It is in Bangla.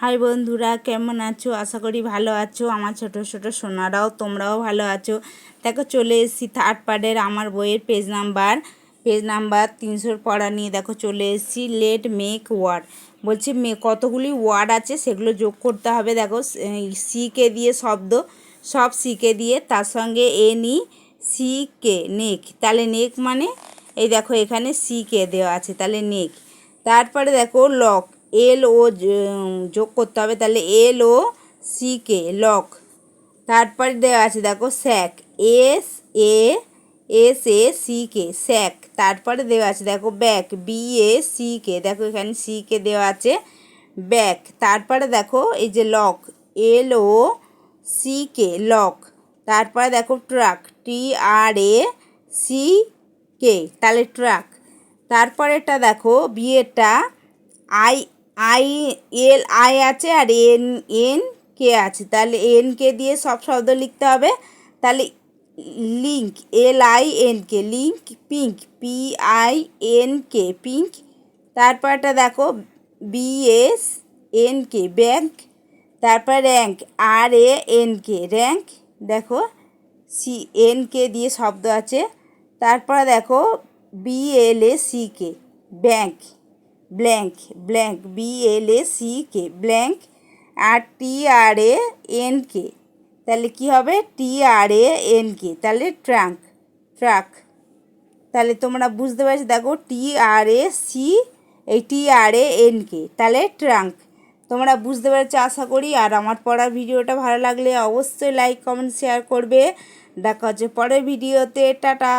হাই বন্ধুরা, কেমন আছো? আশা করি ভালো আছো। আমার ছোট ছোট সোনারাও, তোমরাও ভালো আছো। দেখো, চলে এসেছি থার্ড পার্টের আমার বইয়ের পেজ নাম্বার পেজ নাম্বার তিনশোর পড়া নিয়ে দেখো, চলে এসেছি। লেট মেক ওয়ার্ড বলছি, মে, কতগুলি ওয়ার্ড আছে? সেগুলো যোগ করতে হবে। দেখো সিকে দিয়ে শব্দ। সব সিকে দিয়ে। তার সঙ্গে এনি সি কে নেক তাহলে নেক মানে এই দেখো, এখানে সি কে দেওয়া আছে। তাহলে নেক তারপরে দেখো লক এল ও যোগ করতে হবে, তাহলে এল ও সি কে, লক। তারপরে দেওয়া আছে, দেখো, sack. S A S A C K, sack. তারপরে দেওয়া আছে, দেখো, back. B A C K, দেখো, এখানে সি কে দেওয়া আছে, ব্যাক। তারপরে দেখো, এই যে lock, L O C K, lock. তারপরে দেখো, ট্রাক, টি আর এ সি কে, তাহলে ট্রাক। তারপরেটা দেখো, বিয়েটা আই আই, এল, আই আছে আর এন এন, কে আছে। তাহলে এন, কে দিয়ে সব শব্দ লিখতে হবে। তাহলে link, L, I, N, K, link, pink, P, I, N, K, pink. তারপরটা দেখো, B, S, N, K bank তারপর rank, R, A, N, K, rank. দেখো, সি, এন, কে দিয়ে শব্দ আছে। তারপর দেখো, B, L, A, C, K bank blank blank B L A C K blank R T R A N K তাহলে কী হবে? টি আর এ এন কে তাহলে ট্রাঙ্ক ট্রাক তাহলে তোমরা বুঝতে পারছ, দেখো টি আর এ সি এই টি আর এ এন কে তাহলে ট্রাঙ্ক তোমরা বুঝতে পেরেছ, আশা করি, আর আমার পড়ার ভিডিওটা ভালো লাগলে অবশ্যই লাইক কমেন্ট শেয়ার করবে, দেখা হচ্ছে পরের ভিডিওতে, টাটা!